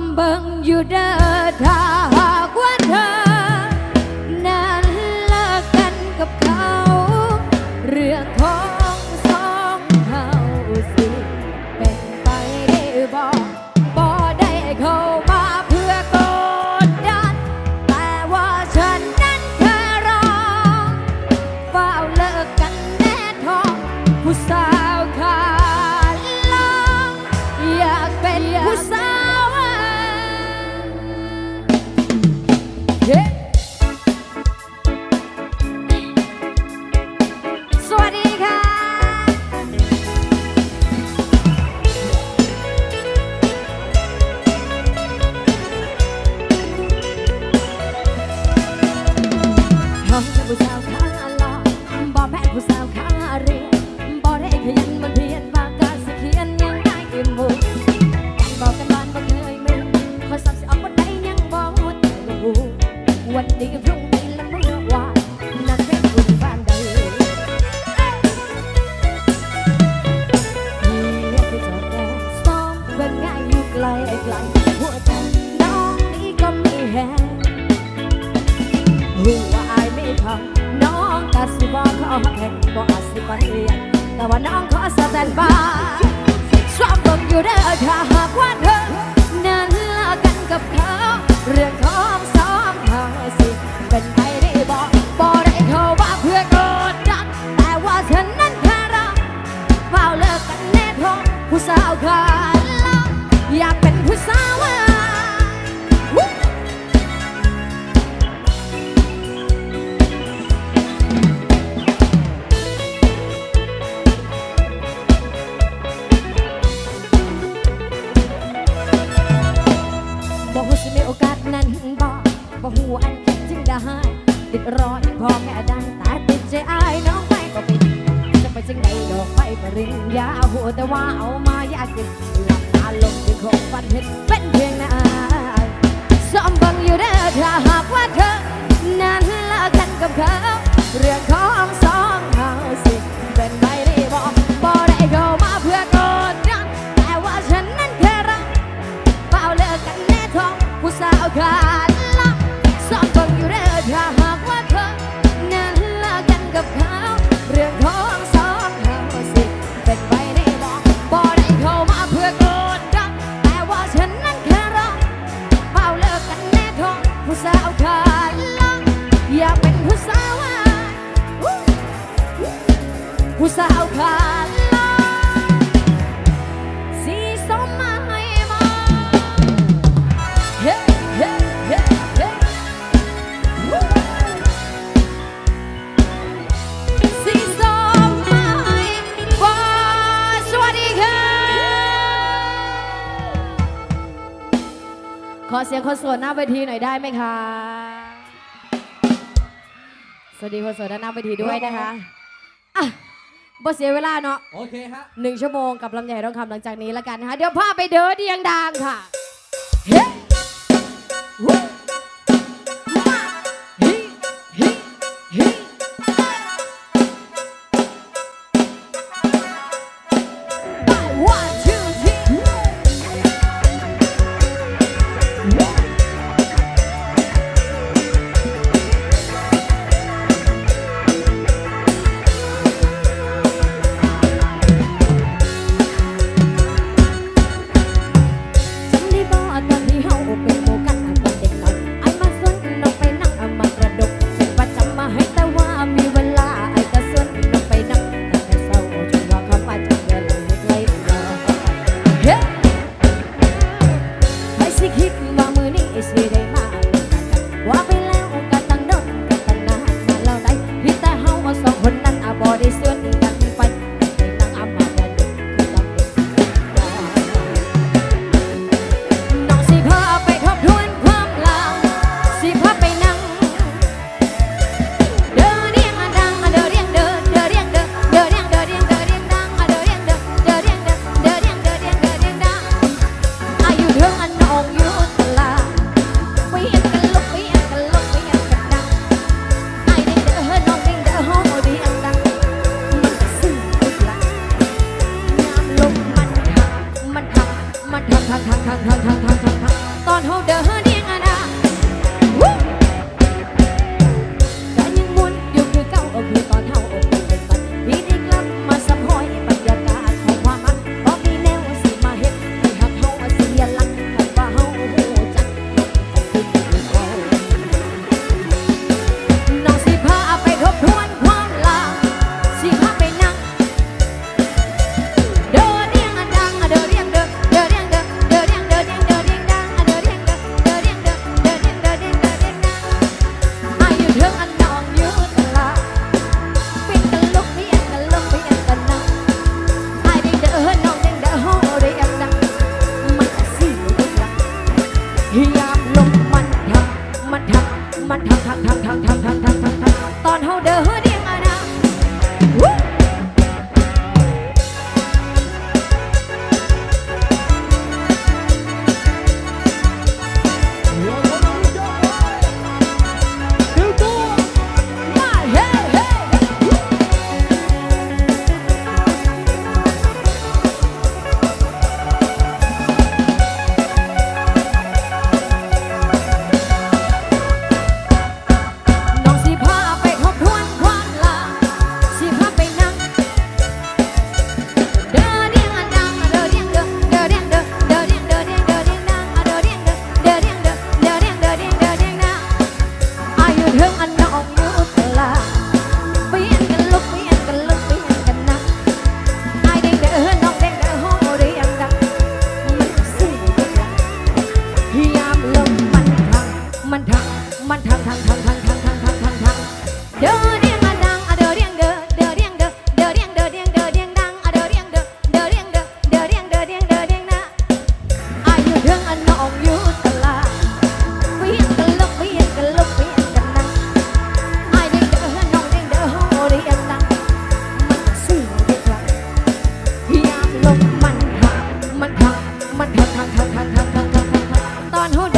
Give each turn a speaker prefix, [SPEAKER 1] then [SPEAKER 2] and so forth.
[SPEAKER 1] มเบิ่งอยู่เด้อถ้าหากว่าเธอ นั้นเลิกกันกับเขา เรื่องของสองเขาสิเป็นไปได้บ่ เว่าน้องขอสแตนบายชอบเบิ่งอยู่เด้อถ้าหากว่าเธอนั้นลากันกับเขาเรื่องของสองเธอสิเป็นไปได้บอกบอกได้เข้าว่าเพื่อกดดันแต่ว่าฉันนั้นแค่รอเฝ้าเลิกกันแน่ทองผู้สาวขาลองอยาก ออกไปปริญญาหัวแต่ว่าเอามายากกินหลับตาลงด้วยของฝันเห็นเป็นเพียงนายซ้อมบังอยู่เด้อถ้าหากว่าเธอ นั้นเลิกกันกับเขาเรื่องของสอง ผู้สาวขาดลักสีส้มมาให้มองเฮ้เฮ้เฮ้เฮ้วู้สีส้มมาให้มองสวัสดีค่ะ ขอเสียงคนโสดหน้าเวทีหน่อยได้ไหมคะ สวัสดีคนโสดด้านหน้าเวทีด้วยนะคะอะ บ่เสียเวลาเนาะ
[SPEAKER 2] โอเคฮะ
[SPEAKER 1] หนึ่งชั่วโมงกับลำใหญ่ทองคำหลังจากนี้แล้วกันนะคะเดี๋ยวพาไปเดินเดียงดังค่ะเฮ้ đớn น้องอยู่ตลาดเวียนกันลุกเวียนกันลุกเวียนกันนั่งไม่ได้เด้อน้องได้เด้อเรียนนั่งมัสี่กังยามลมมันหัมันหัมันหักหักหักหักหักหัตอนหัว